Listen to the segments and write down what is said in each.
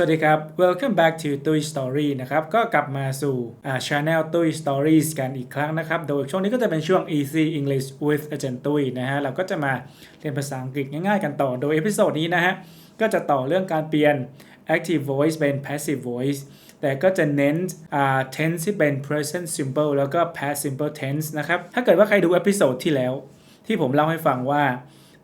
สวัสดีครับ Welcome back to ตุย Story นะครับ ก็กลับมาสู่อ่า Channel ตุย Stories กันอีกครั้งนะครับ โดยช่วงนี้ก็จะเป็นช่วง Easy English with อาจารย์ตุยนะฮะ เราก็จะมาเรียนภาษาอังกฤษง่ายๆกันต่อ โดยเอพิโซดนี้นะฮะ ก็จะต่อเรื่องการเปลี่ยน active voice เป็น passive voice แต่ก็จะเน้นอ่า tense ที่เป็น present simple แล้วก็ past simple tense นะครับ ถ้าเกิดว่าใครดูเอพิโซดที่แล้ว ที่ผมเล่าให้ฟังว่า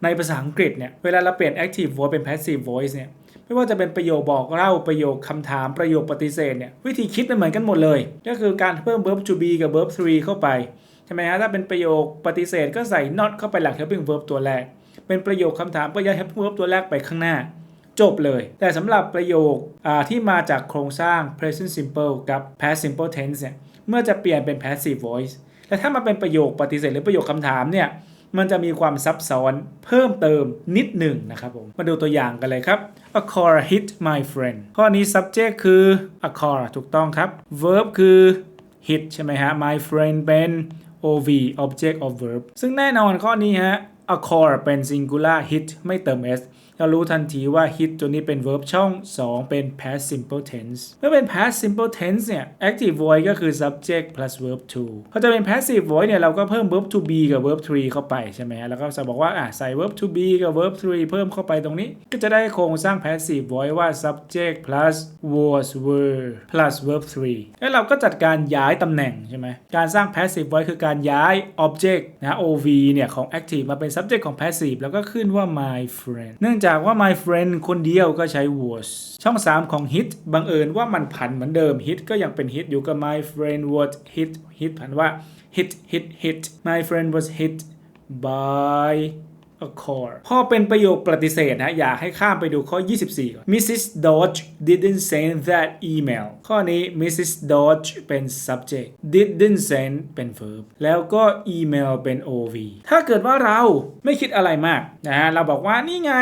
ในภาษาอังกฤษเนี่ย เวลาเราเปลี่ยน active voice เป็น passive voice เนี่ย ไม่ว่าจะเป็นประโยคบอกเล่าประโยคคำถามประโยคปฏิเสธเนี่ยวิธีคิดมันเหมือนกันหมดเลย ก็คือการเพิ่ม verb to be กับ verb to be เข้าไปใช่ไหมฮะถ้าเป็นประโยคปฏิเสธก็ใส่ not เข้าไปหลัง helping verb ตัวแรก เป็นประโยคคำถามก็ย้าย helping verb ตัวแรกไปข้างหน้า จบเลย แต่สำหรับประโยคที่มาจากโครงสร้าง present simple กับ past simple tense เนี่ยเมื่อจะเปลี่ยนเป็น passive voice และถ้ามาเป็นประโยคปฏิเสธหรือประโยคคำถามเนี่ย มันจะมีความซับซ้อนเพิ่มเติมนิดหนึ่งนะครับผม มาดูตัวอย่างกันเลยครับ a car hit my friend ข้อนี้ subject คือ a car ถูกต้องครับ verb คือ hit ใช่ไหมฮะ my friend เป็น ov object of verb ซึ่งแน่นอนข้อนี้ฮะ a car เป็น singular hit ไม่เติม s เรารู้ทันทีว่า hit ตัวนี้เป็น verb ช่อง 2 เป็น past simple tense เมื่อเป็น past simple tense เนี่ย active voice ก็คือ subject plus verb to พอจะเป็น passive voice เนี่ยเราก็เพิ่ม verb to be กับ verb 3 เข้าไปใช่ไหมฮะแล้วก็จะบอกว่าอะใส่ verb to be กับ verb 3 เพิ่มเข้าไปตรงนี้ ก็จะได้โครงสร้าง passive voice ว่า subject plus was were plus verb 3 แล้วเราก็จัดการย้ายตำแหน่งใช่ไหมการสร้าง passive voice คือการย้าย object นะ ov เนี่ยของ active มาเป็น subject ของ passive แล้วก็ขึ้นว่า my friend เนื่องจากว่า my friend คนเดียวก็ใช้ was ช่อง 3 ของ hit บังเอิญว่ามันผันเหมือนเดิม hit ก็ยังเป็น hit อยู่กับ my friend was hit hit ผันว่า hit hit hit my friend was hit by a car พอเป็นประโยคปฏิเสธนะ อยากให้ข้ามไปดูข้อ 24 ก่อน Mrs. Dodge didn't send that email ข้อนี้ Mrs. Dodge เป็น subject didn't send เป็น verb แล้วก็ email เป็น ov ถ้าเกิดว่าเราไม่คิดอะไรมากนะฮะ เราบอกว่านี่ไง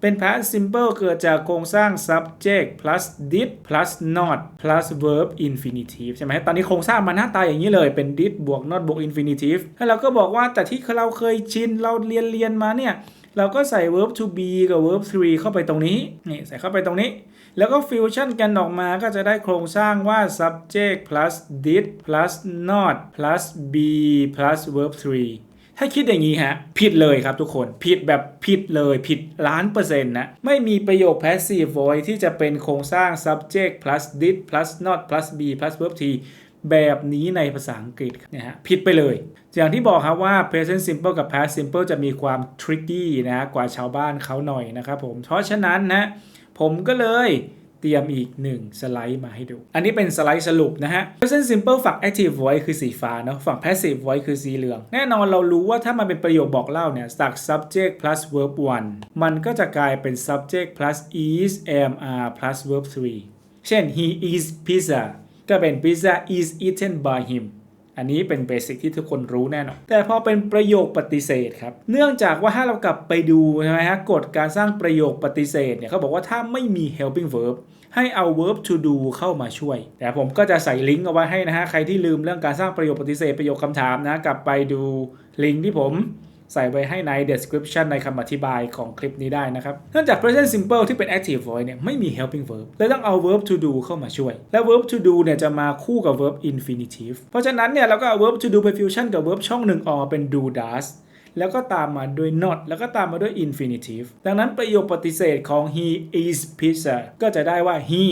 เป็น past simple เกิดจากโครงสร้าง subject plus did plus not plus verb infinitive ใช่ไหมตอนนี้โครงสร้างมันหน้าตาอย่างนี้เลยเป็น did บวก not บวก infinitive แล้วเราก็บอกว่าแต่ที่เราเคยชินเราเรียนเรียนมาเนี่ย เราก็ใส่ verb to be กับ verb 3 เข้าไปตรงนี้นี่ใส่เข้าไปตรงนี้ แล้วก็ฟิวชั่นกันออกมาก็จะได้โครงสร้างว่า subject plus did plus not plus be plus verb 3 ถ้าคิดอย่างนี้ฮะ ผิดเลยครับทุกคนผิดแบบผิดเลยผิดล้านเปอร์เซ็นต์นะ ไม่มีประโยค passive voice ที่จะเป็นโครงสร้าง subject plus did plus not plus be plus verb t แบบนี้ในภาษาอังกฤษนะฮะผิดไปเลย อย่างที่บอกครับว่า present simple กับ past simple จะมีความ tricky นะฮะกว่าชาวบ้านเขาหน่อยนะครับผม เพราะฉะนั้นนะผมก็เลย เตรียมอีก 1 สไลด์มาให้ดู อันนี้เป็นสไลด์สรุปนะฮะ present simple ฝั่ง active voice คือสีฟ้าเนาะ ฝั่ง passive voice คือสีเหลือง แน่นอนเรารู้ว่าถ้ามันเป็นประโยคบอกเล่าเนี่ยจาก subject plus verb 1 มันก็จะกลายเป็น subject plus is am are plus verb 3 เช่น he is pizza ก็เป็น pizza is eaten by him อันนี้เป็นเบสิกที่ทุกคนรู้แน่นอนแต่พอเป็นประโยคปฏิเสธครับ เนื่องจากว่าถ้าเรากลับไปดูใช่ไหมฮะกฎการสร้างประโยคปฏิเสธเนี่ยเขาบอกว่าถ้าไม่มี helping verb ให้เอา verb to do เข้ามาช่วย แต่ผมก็จะใส่ลิงก์เอาไว้ให้นะฮะ ใครที่ลืมเรื่องการสร้างประโยคปฏิเสธประโยคคำถามนะ กลับไปดูลิงก์ที่ผม ใส่ไว้ให้ใน description ในคำอธิบายของคลิปนี้ได้นะครับ เนื่องจาก present simple ที่เป็น active voice เนี่ยไม่มี helping verb เลยต้องเอา verb to do เข้ามาช่วย และ verb to do เนี่ยจะมาคู่กับ verb infinitive เพราะฉะนั้นเนี่ยเราก็เอา verb to do ไป fusion กับ verb ช่องหนึ่งออกมาเป็น do does แล้วก็ตามมาด้วย not แล้วก็ตามมาด้วย infinitive ดังนั้นประโยคปฏิเสธของ he is pizza ก็จะได้ว่า he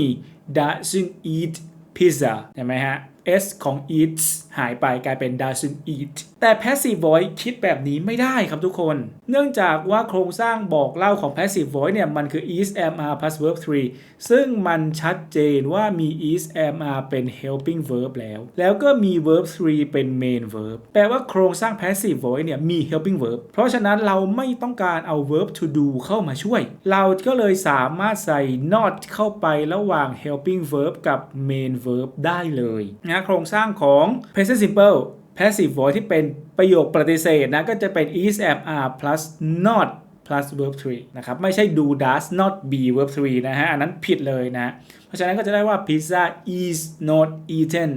doesn't eat pizza เห็นไหมฮะ s ของ eats หายไปกลายเป็น doesn't eat แต่ passive voice คิดแบบนี้ไม่ได้ครับทุกคน เนื่องจากว่าโครงสร้างบอกเล่าของ passive voice เนี่ย มันคือ is am are plus verb 3 ซึ่งมันชัดเจนว่ามี is am are เป็น helping verb แล้ว แล้วก็มี verb 3 เป็น main verb แปลว่าโครงสร้าง passive voice เนี่ย มี helping verb เพราะฉะนั้นเราไม่ต้องการเอา verb to do เข้ามาช่วย เราก็เลยสามารถใส่ not เข้าไประหว่าง helping verb กับ main verb ได้เลยนะโครงสร้างของ present simple passive voice ที่เป็นประโยคปฏิเสธนะก็จะเป็น is am are plus not plus verb 3นะครับไม่ใช่ do does not be verb 3นะฮะอันนั้นผิดเลยนะ เพราะฉะนั้นก็จะได้ว่า pizza is not eaten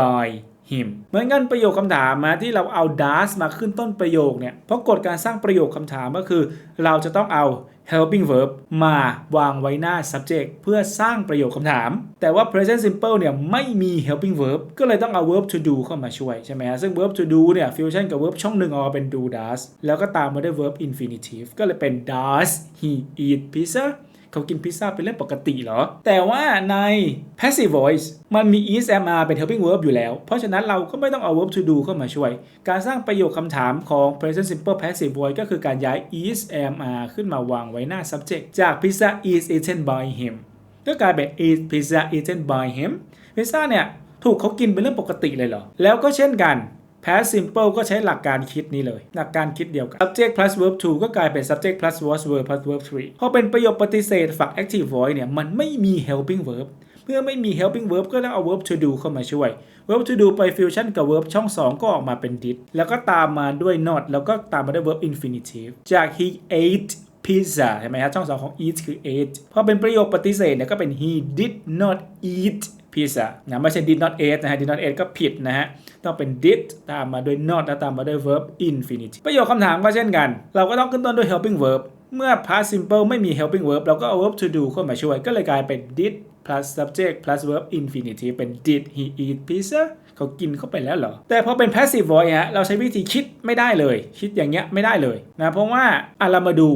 by him เหมือนกันประโยคคำถามมาที่เราเอา does มาขึ้นต้นประโยคเนี่ยเพราะกฎการสร้างประโยคคำถามก็คือ เราจะต้องเอา helping verb มาวางไว้หน้า subject เพื่อสร้างประโยคคำถาม แต่ว่า present simple เนี่ยไม่มี helping verb ก็เลยต้องเอา verb to do เข้ามาช่วยใช่ไหมฮะซึ่ง verb to do เนี่ย fusion กับ verb ช่องหนึ่งออกเป็น do does แล้วก็ตามมาด้วย verb infinitive ก็เลยเป็น does he eat pizza เขากินพิซซ่าเป็นเรื่องปกติเหรอ แต่ว่าใน passive voice มันมี is am are เป็น helping verb อยู่แล้ว เพราะฉะนั้นเราก็ไม่ต้องเอา verb to do เข้ามาช่วย การสร้างประโยคคำถามของ present simple passive voice ก็คือการย้าย is am are ขึ้นมาวางไว้หน้า subject จาก pizza is eaten by him ก็กลายเป็น is pizza eaten by him พิซซ่าเนี่ยถูกเขากินเป็นเรื่องปกติเลยเหรอ แล้วก็เช่นกัน past simple ก็ใช้หลักการคิดนี้เลย หลักการคิดเดียวกัน subject plus verb to ก็กลายเป็น subject plus was verb plus verb 3พอเป็นประโยคปฏิเสธฝั่ง active voice เนี่ย มันไม่มี helping verb เมื่อไม่มี helping verb ก็ต้องเอา verb to do เข้ามาช่วย verb to do ไป fusion กับ verb ช่อง 2 ก็ออกมาเป็น did แล้วก็ตามมาด้วย not แล้วก็ตามมาด้วย verb infinitive จาก he ate pizza ใช่ไหมฮะช่อง 2 ของ eat คือ ate พอเป็นประโยคปฏิเสธเนี่ยก็เป็น he did not eat pizza นะไม่ใช่ did not eat นะฮะ did not eat ก็ผิดนะฮะ ต้องเป็น did ตามมาด้วย not และตามมาด้วย verb infinitive ประโยคคำถามก็เช่นกัน เราก็ต้องขึ้นต้นด้วย helping verb เมื่อ past simple ไม่มี helping verb เราก็เอา verb to do เข้ามาช่วย ก็เลยกลายเป็น did plus subject plus verb infinitive เป็น did he eat pizza เขากินเข้าไปแล้วเหรอ แต่พอเป็น passive voice ฮะเราใช้วิธีคิดไม่ได้เลย คิดอย่างเงี้ยไม่ได้เลยนะเพราะว่าอะเรามาดู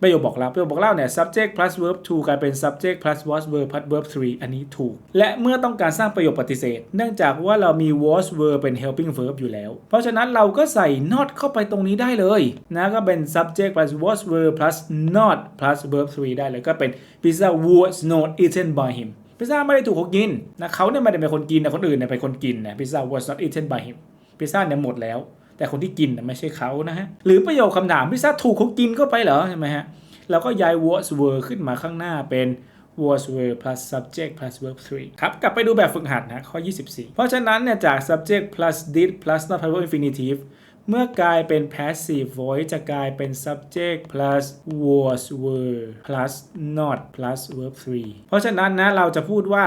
ประโยคบอกเล่าประโยคบอกเล่าเนี่ย subject plus verb to กลายเป็น subject plus was verb plus verb 3 อันนี้ถูก และเมื่อต้องการสร้างประโยคปฏิเสธ เนื่องจากว่าเรามี was verb เป็น helping verb อยู่แล้ว เพราะฉะนั้นเราก็ใส่ not เข้าไปตรงนี้ได้เลยนะก็เป็น subject plus was verb plus not plus verb 3 ได้เลยก็เป็น pizza was not eaten by him พิซซ่าไม่ได้ถูกเขากินนะเขาเนี่ยไม่ได้เป็นคนกินนะคนอื่นเนี่ยเป็นคนกินนะพิซซ่า was not eaten by him พิซซ่าเนี่ยหมดแล้ว แต่คนที่กินไม่ใช่เขานะฮะหรือประโยคคำถามพิซซ่าถูกเขากินเข้าไปเหรอใช่ไหมฮะเราก็ย้าย was were ขึ้นมาข้างหน้าเป็น was were plus subject plus verb 3 ครับกลับไปดูแบบฝึกหัดนะข้อ 24 เพราะฉะนั้นเนี่ยจาก subject plus did plus not plus verb infinitive เมื่อกลายเป็น passive voice จะกลายเป็น subject plus was were plus not plus verb 3 เพราะฉะนั้นนะเราจะพูดว่า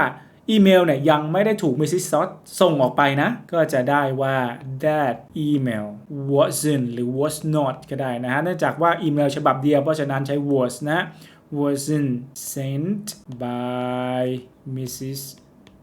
อีเมลเนี่ยยังไม่ได้ถูกมิสซิสซอสส่งออกไปนะ ก็จะได้ว่า that email wasn't หรือ was not ก็ได้นะฮะเนื่องจากว่าอีเมลฉบับเดียวเพราะฉะนั้นใช้ was นะ wasn't sent by Mrs.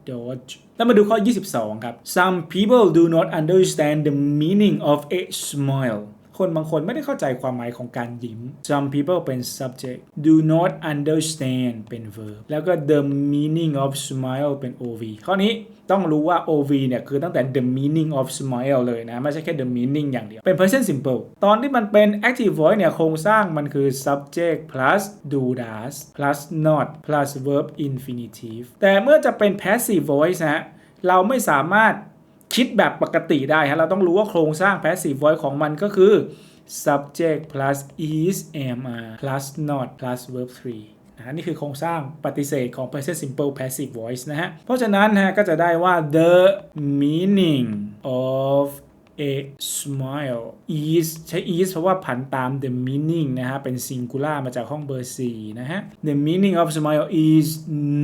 Dodge แล้วมาดูข้อ 22 ครับ some people do not understand the meaning of a smile คนบางคนไม่ได้เข้าใจความหมายของการยิ้ม Some people เป็น subject do not understand เป็น verb แล้วก็ the meaning of smile เป็น OV ข้อนี้ต้องรู้ว่า OV เนี่ยคือตั้งแต่ the meaning of smile เลยนะ ไม่ใช่แค่ the meaning อย่างเดียว เป็น present simple ตอนที่มันเป็น active voice เนี่ย โครงสร้างมันคือ subject plus do does plus not plus verb infinitive แต่เมื่อจะเป็น passive voice นะเราไม่สามารถ คิดแบบปกติได้ฮะเราต้องรู้ว่าโครงสร้าง passive voice ของมันก็คือ subject plus is am are plus not plus verb 3นะะนี่คือโครงสร้างปฏิเสธของ present simple passive voice นะฮะ เพราะฉะนั้นฮะก็จะได้ว่า the meaning of a smile is ใช้ is เพราะว่าผันตาม the meaning นะฮะ เป็น singular มาจากห้องเบอร์ 4 นะฮะ the meaning of smile is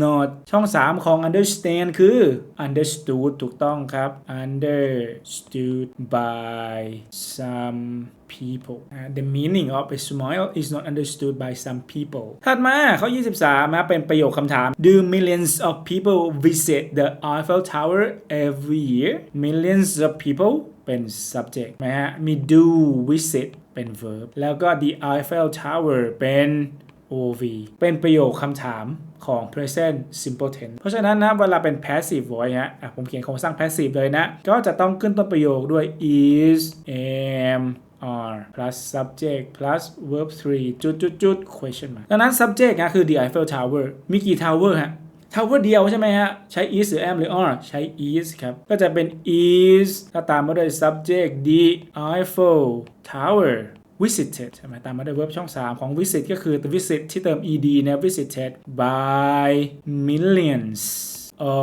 not ช่อง 3 ของ understand คือ understood ถูกต้องครับ understood by some people the meaning of a smile is not understood by some people ถัดมาข้อ 23นะเป็นประโยคคำถาม Do millions of people visit the Eiffel Tower every year millions of people เป็น subject นะฮะ มี do visit เป็น verb แล้วก็ the Eiffel Tower เป็น OV เป็นประโยคคำถามของ present simple tense เพราะฉะนั้นนะเวลาเป็น passive voice ฮะอะผมเขียนโครงสร้าง passive เลยนะ ก็จะต้องขึ้นต้นประโยคด้วย is am are plus subject plus verb 3 จุดจุดจุด question mark ดังนั้น subject นะคือ the Eiffel Tower มีกี่ tower ฮะ tower เดียวใช่ไหมฮะ ใช้ is หรือ am หรือ are ใช้ is ครับ ก็จะเป็น is ก็ตามมาด้วย subject the Eiffel Tower visited ใช่ไหมตามมาด้วย verb ช่อง 3 ของ visit ก็คือ visit ที่เติม ed นะ visited by millions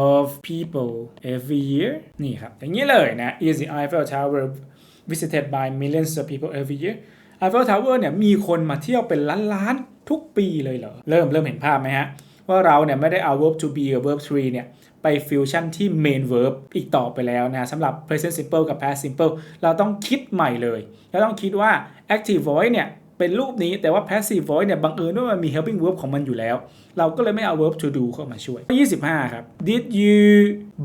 of people every year นี่ครับ อย่างนี้เลยนะ is the Eiffel Tower visited by millions of people every year Eiffel Tower เนี่ยมีคนมาเที่ยวเป็นล้านๆทุกปีเลยเหรอ เริ่มเริ่มเห็นภาพไหมฮะ ว่าเราเนี่ยไม่ได้เอา verb to be กับ verb to be เนี่ยไปฟิวชั่นที่ main verb อีกต่อไปแล้วนะสำหรับ present simple กับ past simple เราต้องคิดใหม่เลย เราต้องคิดว่า active voice เนี่ยเป็นรูปนี้แต่ว่า passive voice เนี่ยบังเอิญว่ามันมี helping verb ของมันอยู่แล้ว เราก็เลยไม่เอา verb to do เข้ามาช่วย 25 ครับ did you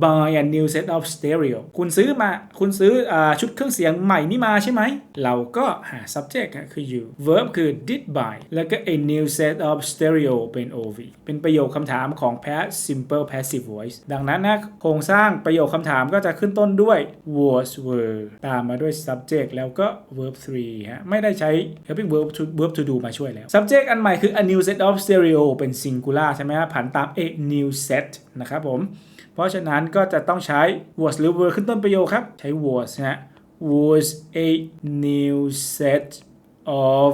buy a new set of stereo คุณซื้อมาคุณซื้ออชุดเครื่องเสียงใหม่นี่มาใช่ไหม เราก็หา subject คือ you verb คือ did buy แล้วก็ a new set of stereo เป็น ov เป็นประโยคคำถามของ past simple passive voice ดังนั้นนะโครงสร้างประโยคคำถามก็จะขึ้นต้นด้วย was were ตามมาด้วย subject แล้วก็ verb 3ฮะไม่ได้ใช้ helping verb to verb to do มาช่วยแล้ว subject อันใหม่คือ a new set of stereo เป็น singular ใช่ไหมฮะผันตาม a new set นะครับผม ราะฉะนั้นก็จะต้องใช้ was หรือ were ขึ้นต้นประโยคครับ ใช้ was นะฮะ was a new set of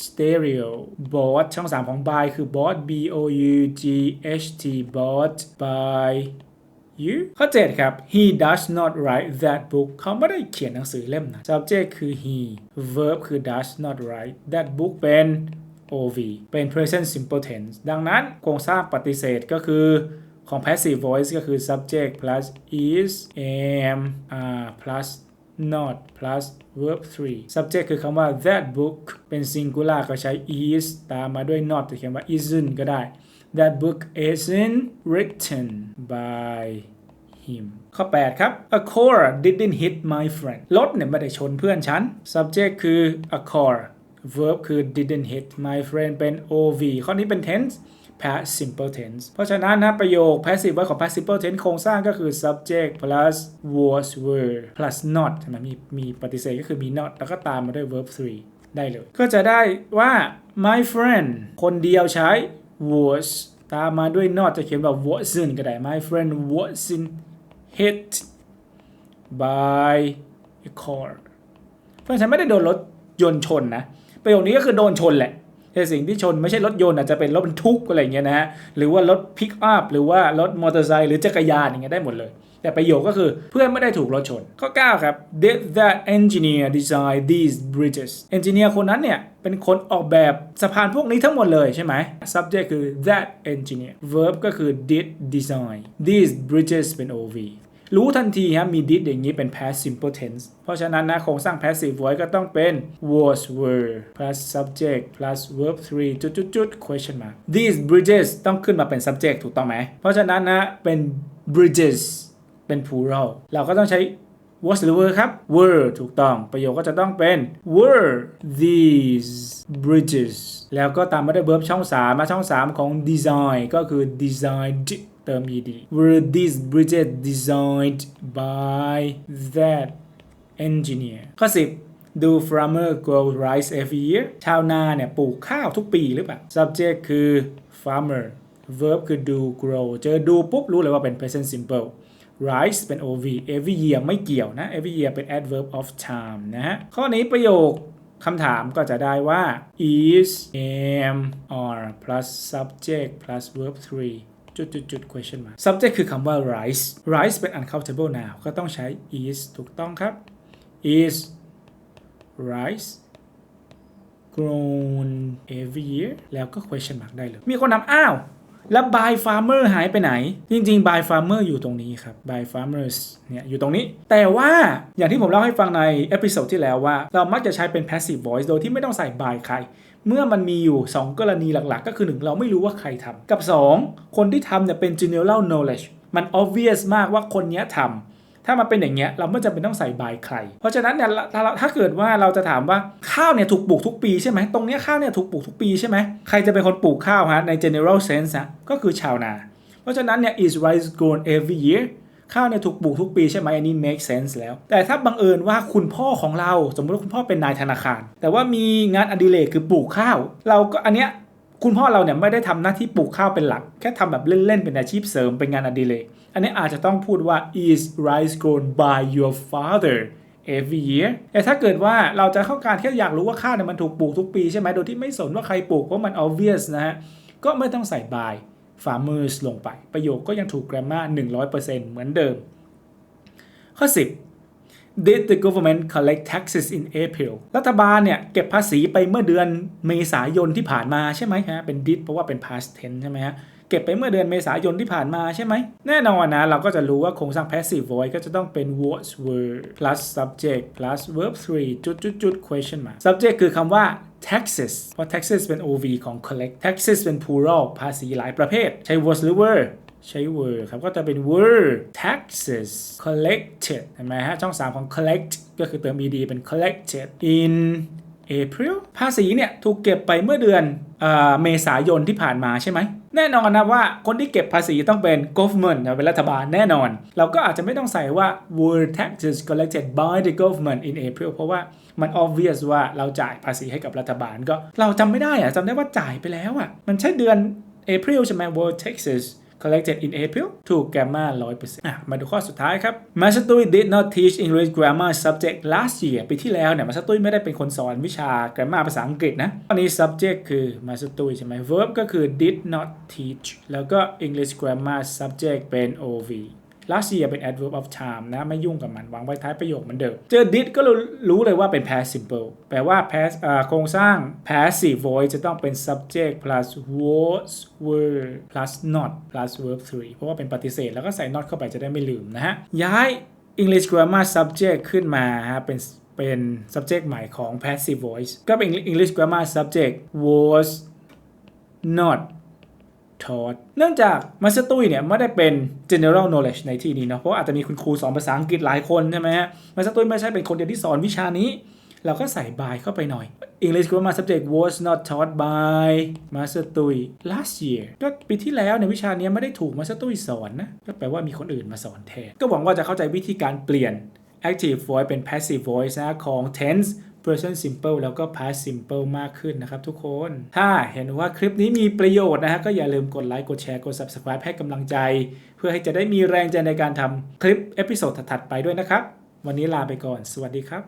stereo bought ช่อง 3 ของ buy คือ bought b o u g h t bought by you ข้อ 7 ครับ he does not write that book เขาไม่ได้เขียนหนังสือเล่มนะ subject คือ he verb คือ does not write that book เป็น ov เป็น present simple tense ดังนั้นโครงสร้างปฏิเสธก็คือ ของ passive voice ก็คือ subject plus is am are plus not plus verb 3 subject คือคำว่า that book เป็น singular ก็ใช้ is ตามมาด้วย not จะเขียนว่า isn't ก็ได้ that book isn't written by him ข้อ 8 ครับ a car didn't hit my friend รถเนี่ยไม่ได้ชนเพื่อนฉัน subject คือ a car verb คือ didn't hit my friend เป็น ov ข้อนี้เป็น tense past simple tense เพราะฉะนั้นนะประโยค passive voice ของ past simple tense โครงสร้างก็คือ subject plus was were plus not ใช่ไหมมีมีปฏิเสธก็คือมี not แล้วก็ตามมาด้วย verb 3 ได้เลย ก็จะได้ว่า my friend คนเดียวใช้ was ตามมาด้วย not จะเขียนแบบ wasn't ก็ได้ my friend wasn't hit by a car เพื่อนฉันไม่ได้โดนรถยนต์ชนนะ ประโยคนี้ก็คือโดนชนแหละ แต่สิ่งที่ชนไม่ใช่รถยนต์อาจจะเป็นรถบรรทุกอะไรเงี้ยนะฮะหรือว่ารถพิกอัพหรือว่ารถมอเตอร์ไซค์หรือจักรยานอย่างเงี้ยได้หมดเลย แต่ประโยคก็คือเพื่อนไม่ได้ถูกรถชน ข้อ 9 ครับ did that engineer design these bridges engineer คนนั้นเนี่ย เป็นคนออกแบบสะพานพวกนี้ทั้งหมดเลยใช่ไหม subject คือ that engineer verb ก็คือ did design these bridges เป็น ov รู้ทันทีฮะมี did อย่างนี้เป็น past simple tense เพราะฉะนั้นนะโครงสร้าง passive voice ก็ต้องเป็น was were plus subject plus verb 3 จุดจุดจุด question mark these bridges ต้องขึ้นมาเป็น subject ถูกต้องไหม เพราะฉะนั้นนะเป็น bridges เป็น plural เราก็ต้องใช้ was หรือ were ครับ were ถูกต้องประโยคก็จะต้องเป็น were these bridges แล้วก็ตามมาด้วย verb ช่อง3มาช่อง 3 ของ design ก็คือ designed เติม ed were these bridges designed by that engineer ข้อ 10 do farmer grow rice every year ชาวนาเนี่ยปลูกข้าวทุกปีหรือเปล่า subject คือ farmer verb คือ do grow เจอ do ปุ๊บรู้เลยว่าเป็น present simple rice เป็น ov every year ไม่เกี่ยวนะ every year เป็น adverb of time นะฮะ ข้อนี้ประโยคคำถามก็จะได้ว่า is am are plus subject plus verb 3 จุดจุดจุด question mark subject คือคำว่า rice rice เป็น uncountable noun ก็ต้องใช้ is ถูกต้องครับ is rice grown every year แล้วก็ question mark ได้เลย มีคนถามอ้าว แล้ว by farmer หายไปไหน จริง ๆ by farmer อยู่ตรงนี้ครับ by farmers เนี่ยอยู่ตรงนี้ แต่ว่าอย่างที่ผมเล่าให้ฟังในเอพิโซดที่แล้วว่า เรามักจะใช้เป็น passive voice โดยที่ไม่ต้องใส่ by ใคร เมื่อมันมีอยู่ 2 กรณีหลักๆ ก็คือ 1 เราไม่รู้ว่าใครทำกับ 2 คนที่ทำเนี่ยเป็น general knowledge มัน obvious มากว่าคนเนี้ยทำถ้ามันเป็นอย่างเงี้ยเราไม่จำเป็นต้องใส่บายใคร เพราะฉะนั้นเนี่ยถ้าเราถ้าเกิดว่าเราจะถามว่าข้าวเนี่ยถูกปลูกทุกปีใช่ไหมตรงเนี้ยข้าวเนี่ยถูกปลูกทุกปีใช่ไหมใครจะเป็นคนปลูกข้าวฮะใน general sense ะก็คือชาวนา เพราะฉะนั้นเนี่ย is rice grown every year ข้าวเนี่ยถูกปลูกทุกปีใช่ไหมอันนี้ make sense แล้ว แต่ถ้าบังเอิญว่าคุณพ่อของเราสมมติว่าคุณพ่อเป็นนายธนาคาร แต่ว่ามีงานอดิเรกคือปลูกข้าว เราก็อันเนี้ยคุณพ่อเราเนี่ยไม่ได้ทำหน้าที่ปลูกข้าวเป็นหลัก แค่ทำแบบเล่น ๆ เป็นอาชีพเสริมเป็นงานอดิเรกอันนี้อาจจะต้องพูดว่า is rice grown by your father every year แต่ถ้าเกิดว่าเราจะเข้าการแค่อยากรู้ว่าข้าวเนี่ยมันถูกปลูกทุกปีใช่ไหมโดยที่ไม่สนว่าใครปลูกเพราะมัน obvious นะฮะก็ไม่ต้องใส่ by farmers ลงไป ประโยคก็ยังถูก grammar 100%เหมือนเดิม ข้อ 10 Did the government collect taxes in April รัฐบาลเนี่ยเก็บภาษีไปเมื่อเดือนเมษายนที่ผ่านมาใช่ไหมฮะ เป็น did เพราะว่าเป็น past tense ใช่ไหมฮะ เก็บไปเมื่อเดือนเมษายนที่ผ่านมาใช่ไหม แน่นอนนะ เราก็จะรู้ว่าโครงสร้าง passive voice ก็จะต้องเป็น was were plus subject plus verb 3 จุดจุดจุด question mark subject คือคำว่า taxes เพราะ taxes เป็น OV ของ collect taxes เป็น plural ภาษีหลายประเภท ใช้ was หรือ were ใช้ were ครับ ก็จะเป็น were taxes collected เห็นไหมฮะ ช่อง 3 ของ collect ก็คือเติม ed เป็น collected in April ภาษีเนี่ยถูกเก็บไปเมื่อเดือนเออเมษายนที่ผ่านมาใช่ไหม แน่นอนนะว่าคนที่เก็บภาษีต้องเป็น government นะเป็นรัฐบาลแน่นอน เราก็อาจจะไม่ต้องใส่ว่า were taxes collected by the government in April เพราะว่ามัน obvious ว่าเราจ่ายภาษีให้กับรัฐบาลก็ เราจำไม่ได้อะจำได้ว่าจ่ายไปแล้วอะมันใช่เดือน April ใช่ไหม were taxes collected in April ถูก grammar 100%อะมาดูข้อสุดท้ายครับ m a s t u i did not teach English grammar subject last year ปีที่แล้วเนี่ย m a s t u i ไม่ได้เป็นคนสอนวิชา grammar ภาษาอังกฤษนะตอนนี้ subject คือ m a s t u i ใช่ไหม verb ก็คือ did not teach แล้วก็ English grammar subject เป็น OV last year เป็น adverb of time นะ ไม่ยุ่งกับมันวางไว้ท้ายประโยคเหมือนเดิม เจอ did ก็รู้รู้เลยว่าเป็น past simple แปลว่า past โครงสร้าง passive voice จะต้องเป็น subject plus was were plus not plus verb 3 เพราะว่าเป็นปฏิเสธ แล้วก็ใส่ not เข้าไปจะได้ไม่ลืมนะฮะ ย้าย English grammar subject ขึ้นมาฮะเป็นเป็น subject ใหม่ของ passive voice ก็เป็น English grammar subject was not taught เนื่องจากมาสเตอร์ตุ้ยเนี่ยไม่ได้เป็น general knowledge ในที่นี้เนาะเพราะอาจจะมีคุณครูสอนภาษาอังกฤษหลายคนใช่ไหมฮะมาสเตอร์ตุ้ยไม่ใช่เป็นคนเดียวที่สอนวิชานี้ เราก็ใส่ by เข้าไปหน่อย English grammar subject was not taught by มาสเตอร์ตุย last year ก็ปีที่แล้วในวิชานี้ไม่ได้ถูกมาสเตอร์ตุยสอนนะก็แปลว่ามีคนอื่นมาสอนแทน ก็หวังว่าจะเข้าใจวิธีการเปลี่ยน active voice เป็น passive voice นะของ tense present simple แล้วก็ past simple มากขึ้นนะครับทุกคน ถ้าเห็นว่าคลิปนี้มีประโยชน์นะฮะก็อย่าลืมกดไลค์กดแชร์กด subscribe ให้กำลังใจ เพื่อให้จะได้มีแรงใจในการทำคลิปเอพิโซดถัดๆไปด้วยนะครับ วันนี้ลาไปก่อน สวัสดีครับ